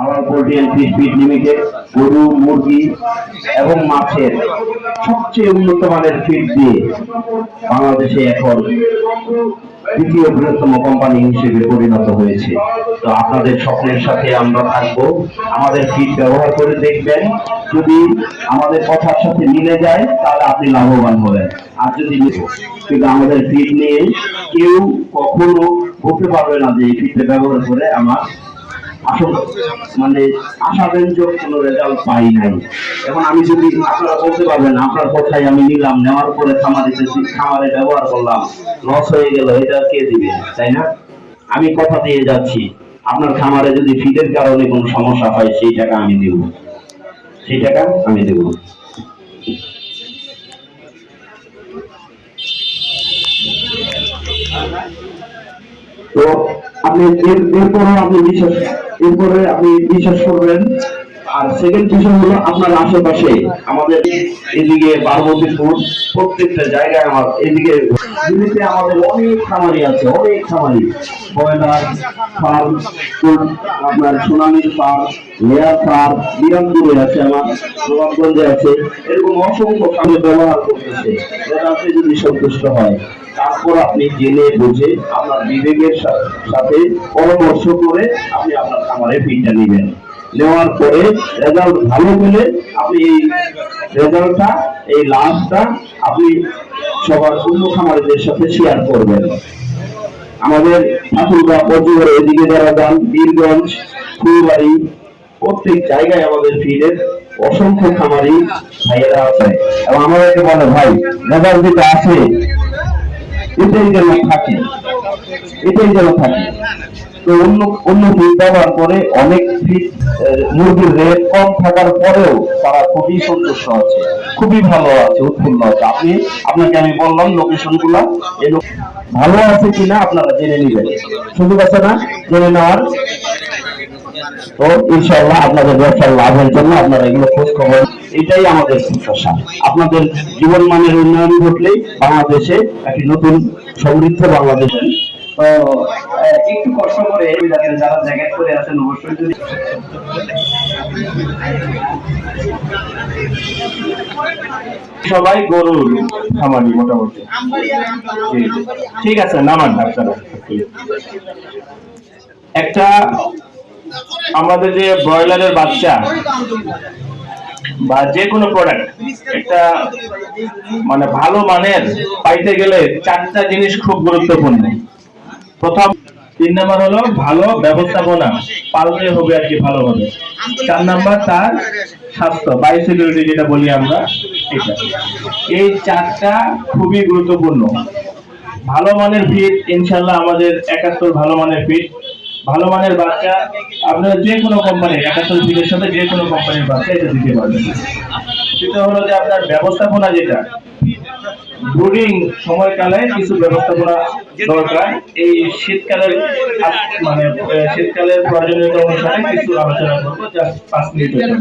আমার poultry and fish feed limited গরু, মুরগি এবং মাছের সবচেয়ে উন্নত মানের ফিড দিয়ে বাংলাদেশে এখন দ্বিতীয় বৃহত্তম কোম্পানি হিসেবে পরিণত হয়েছে। তো আপনাদের স্বপ্নের সাথে আমরা থাকব। আমাদের ফিড ব্যবহার করে দেখবেন। যদি আমাদের কথার সাথে মিলে যায়, তাহলে আপনি লাভবান হবেন। আর যদি কিন্তু আমাদের ফিড নিয়ে কেউ কখনো বলতে পারবে না যে এই ফিডটা ব্যবহার করে আমার মানে আশাব্যঞ্জক কোনো রেজাল্ট পাই নাই। এখন আমি যদি আপনারা বলতে পারবেন, আপনার কথাই আমি নিলাম, নেওয়ার পরে খামারে খামারে ব্যবহার করলাম লস হয়ে গেল, এটা কে দিবে, তাই না? আমি কথা দিয়ে যাচ্ছি। আপনার খামারে যদি ফিডের কারণে কোনো সমস্যা হয়, সেই টাকা আমি দেব। সেই টাকা আমি দেব। তো আপনি এর- এরপরে আপনি বিশ্বাস এরপরে আপনি বিশ্বাস করবেন। আর সেকেন্ড বিষয় হলো আপনার আশেপাশে, আমাদের এদিকে পার্বতীপুর, প্রত্যেকটা জায়গায় আমার এদিকে দিল্লিতে আমাদের অনেক খামারি আছে, অনেক খামারি। ব্রয়লার ফার্ম আপনার সোনামির ফার্ম, লেয়ার ফার্ম বিরামপুরে আছে আমার প্রভাবগঞ্জে আছে। এরকম অসংখ্য খামার ব্যবহার করতেছে। যেটা যদি সন্তুষ্ট হয়। তারপর আপনি জেনে বুঝে আপনার বিবেকের সাথে পরামর্শ করে আপনি আপনার খামারে ফিডটা নেবেন। নেওয়ার পরে রেজাল্ট ভালো পেলে আপনি এই রেজাল্টটা এই লাভটা আপনি সবার অন্য খামারিদের সাথে শেয়ার করবেন। আমাদের ঠাকুরগা পঞ্চগড় এদিকে যারা যান, বীরগঞ্জ, ফুলবাড়ি, প্রত্যেক জায়গায় আমাদের ফিডের অসংখ্য খামারি ভাইয়েরা আছে। এবং আমাদেরকে বলে, ভাই রেজাল্ট যেটা আছে এটাই যেন থাকে, এটাই যেন থাকে। তো অন্য অন্য অনেক মুরগির রেট কম থাকার পরেও তারা খুবই সন্তুষ্ট আছে, খুবই ভালো আছে, উৎফুল্ল আছে। আপনি, আপনাকে আমি বললাম লোকেশনগুলা এই ভালো আছে কিনা আপনারা জেনে নেবেন। সুযোগ আছে না? জেনে নেওয়ার? তো ইনশাআল্লাহ আপনাদের ব্যবসার লাভের জন্য আপনারা এগুলো খোঁজ খবর এটাই আমাদের প্রত্যাশা আপনাদের জীবন মানের উন্নয়ন ঘটলেই বাংলাদেশে একটি নতুন সমৃদ্ধ বাংলাদেশ। সবাই গরুর খামারি মোটামুটি। ঠিক আছে, নামান আপনারা একটা আমাদের যে ব্রয়লারের বাচ্চা বা যে কোনো প্রোডাক্ট একটা মানে ভালো মানের পাইতে গেলে চারটা জিনিস খুব গুরুত্বপূর্ণ। প্রথম, তিন নাম্বার হলো ভালো ব্যবস্থাপনা, পালনে হবে আর কি ভালোভাবে। চার নাম্বার তার স্বাস্থ্য বাই সিকিউরিটি যেটা বলি আমরা, এটা। এই চারটা খুবই গুরুত্বপূর্ণ। ভালো মানের ফিট ইনশাল্লাহ আমাদের একাত্তর ভালো মানের ফিট ভালো মানের বাচ্চা আপনারা যে কোনো কোম্পানির একাত্তর ফিটের সাথে যে কোনো কোম্পানির বাচ্চা এটা দিতে পারবেন। সেটা হলো যে আপনার ব্যবস্থাপনা যেটা ব্রুডিং সময়কালে কিছু ব্যবস্থাপনা দরকার। এই শীতকালের মানে শীতকালের প্রয়োজনীয়তা অনুসারে কিছু আলোচনা করব জাস্ট পাঁচ জন্য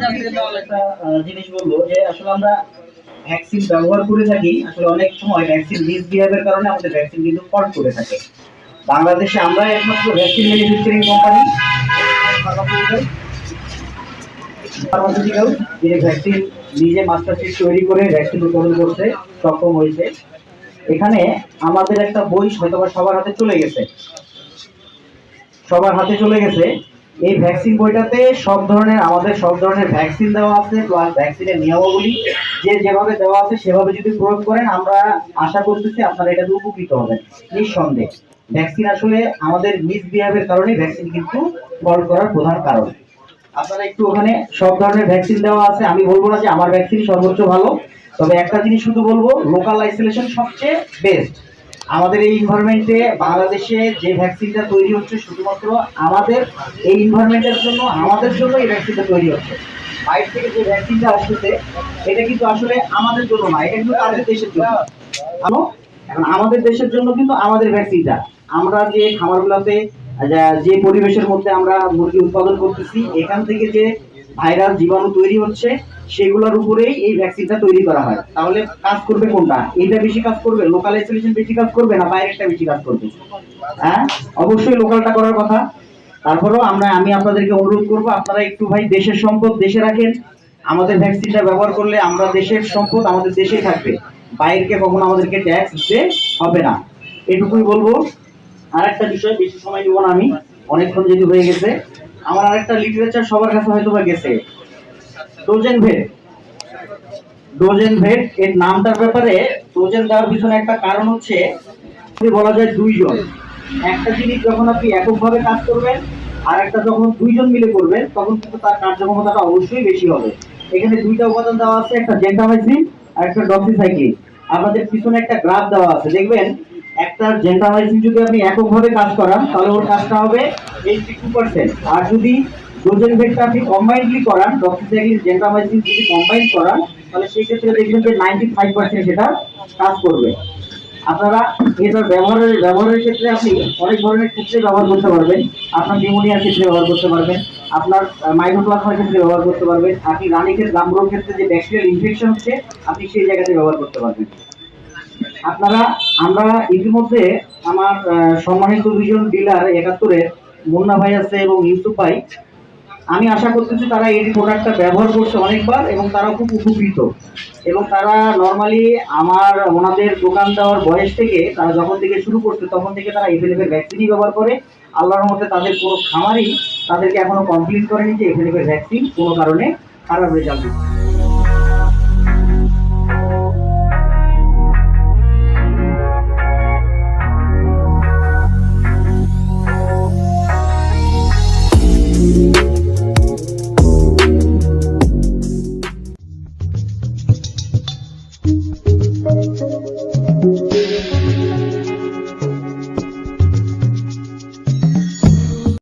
একটা জিনিস বলব যে আসলে আমরা ভ্যাকসিন ব্যবহার করে থাকি। আসলে অনেক সময় ভ্যাকসিন মিসবিহেভের কারণে আমাদের ভ্যাকসিন কিন্তু ফল্ট করে থাকে। বাংলাদেশে আমরা একমাত্র ভ্যাকসিন ম্যানুফ্যাকচারিং কোম্পানি ফার্মাসিউটিক্যাল যিনি ভ্যাকসিন নিজে মাস্টার শিট তৈরি করে ভ্যাকসিন উৎপাদন করতে সক্ষম হয়েছে। এখানে আমাদের একটা বই হয়তোবা সবার হাতে চলে গেছে। সবার হাতে চলে গেছে। এই ভ্যাকসিন বইটাতে সব ধরনের, আমাদের সব ধরনের ভ্যাকসিন দেওয়া আছে প্লাস ভ্যাকসিনের নিয়মাবলী। যে যেভাবে দেওয়া আছে সেভাবে যদি প্রয়োগ করেন, আমরা আশা করতেছি আপনারা এটাতে উপকৃত হবেন, নিঃসন্দেহে। ভ্যাকসিন আসলে আমাদের মিসবিহেভের কারণে ভ্যাকসিন কিন্তু ফল্ট করার প্রধান কারণ। আপনারা একটু ওখানে সব ধরনের ভ্যাকসিন দেওয়া আছে, আমি বলব না যে আমার ভ্যাকসিন সর্বোচ্চ ভালো, তবে একটা জিনিস শুধু বলব লোকাল আইসোলেশন সবচেয়ে বেস্ট আমাদের এই ইনভারমেন্টে বাংলাদেশে যে ভ্যাকসিনটা তৈরি হচ্ছে, শুধুমাত্র আমাদের এই ইনভারমেন্টের জন্য, আমাদের জন্য এই ভ্যাকসিনটা তৈরি হচ্ছে। বাইরে থেকে যে ভ্যাকসিনটা আসতেছে, এটা কিন্তু আসলে আমাদের জন্য না, এটা কিন্তু তাদের দেশের জন্য? এখন আমাদের দেশের জন্য কিন্তু আমাদের ভ্যাকসিনটা আমরা যে খামারগুলোতে যা- পরিবেশের মধ্যে আমরা মুরগি উৎপাদন করতেছি, এখান থেকে যে ভাইরাস জীবাণু তৈরি হচ্ছে, সেগুলোর উপরেই এই ভ্যাকসিনটা তৈরি করা হয়। তাহলে কাজ করবে কোনটা? এটা বেশি কাজ করবে? লোকাল আইসোলেশন বেশি কাজ করবে না বাইরেরটা বেশি কাজ করবে? হ্যাঁ? অবশ্যই লোকালটা করার কথা। তারপরেও আমরা, আমি আপনাদেরকে অনুরোধ করব, আপনারা একটু ভাই দেশের সম্পদ দেশে রাখেন। আমাদের ভ্যাকসিনটা ব্যবহার করলে আমরা দেশের সম্পদ আমাদের দেশেই থাকবে। বাইরকে কখনো আমাদেরকে ট্যাক্স দিতে হবে না। এটুকুই বলব। আর একটা বিষয়, বেশি সময় নিব না আমি। অনেকক্ষণ যেহেতু হয়ে গেছে। আমার আরেকটা লিটারেচার সবার কাছে হয়তো বা গেছে। ডোজেন ভেট ডোজেন ভেট এর নামটার ব্যাপারে ডোজেন দেওয়ার পিছনে একটা কারণ হচ্ছে যদি বলা যায় দুইজন। একটা জিনিস যখন আপনি এককভাবে কাজ করবেন, আর একটা যখন দুইজন মিলে করবেন, তখন কিন্তু তার কার্যক্ষমতাটা অবশ্যই বেশি হবে। এখানে দুইটা উপাদান দেওয়া আছে, একটা জেন্টামাইসিন আর একটা ডক্সিসাইক্লিন আপনাদের পিছনে একটা গ্রাফ দেওয়া আছে। দেখবেন, একটা জেন্টামাইসিন যদি আপনি এককভাবে কাজ করান তাহলে ওর কাজটা হবে এইটটি টু পার্সেন্ট আর যদি ডোজেন ভেটটা আপনি কম্বাইন্ডলি করান ডক্সিসাইক্লিন জেন্টামাইসিন যদি কম্বাইন করান, তাহলে সেই ক্ষেত্রে দেখবেন যে নাইনটি ফাইভ পার্সেন্ট সেটা কাজ করবে। আপনারা এটার ব্যবহারের ব্যবহারের ক্ষেত্রে আপনি অনেক ধরনের ক্ষেত্রে ব্যবহার করতে পারবেন। আপনার নিউমোনিয়ার ক্ষেত্রে ব্যবহার করতে পারবেন। আপনার মাইক্রোপ্লাজমার ক্ষেত্রে ব্যবহার করতে পারবেন আপনি রানিকের গাম্বুর ক্ষেত্রে যে ব্যাকটেরিয়াল ইনফেকশন হচ্ছে, আপনি সেই জায়গাতে ব্যবহার করতে পারবেন। আপনারা, আমরা ইতিমধ্যে আমার সম্মানিত দুজন ডিলার একাত্তরের মুন্না ভাই আছে এবং ইউসুফ ভাই। আমি আশা করতেছি তারা এই প্রোডাক্টটা ব্যবহার করছে অনেকবার এবং তারা খুব উপকৃত। এবং তারা নর্মালি আমার, ওনাদের দোকান দেওয়ার বয়স থেকে তারা যখন থেকে শুরু করছে, তখন থেকে তারা এভেলেবেল ভ্যাকসিনই ব্যবহার করে। আল্লাহর মতে তাদের কোনো খামারই তাদেরকে এখনও কমপ্লিট করেনি যে এখানে ভ্যাকসিন কোনো কারণে খারাপ রেজাল্ট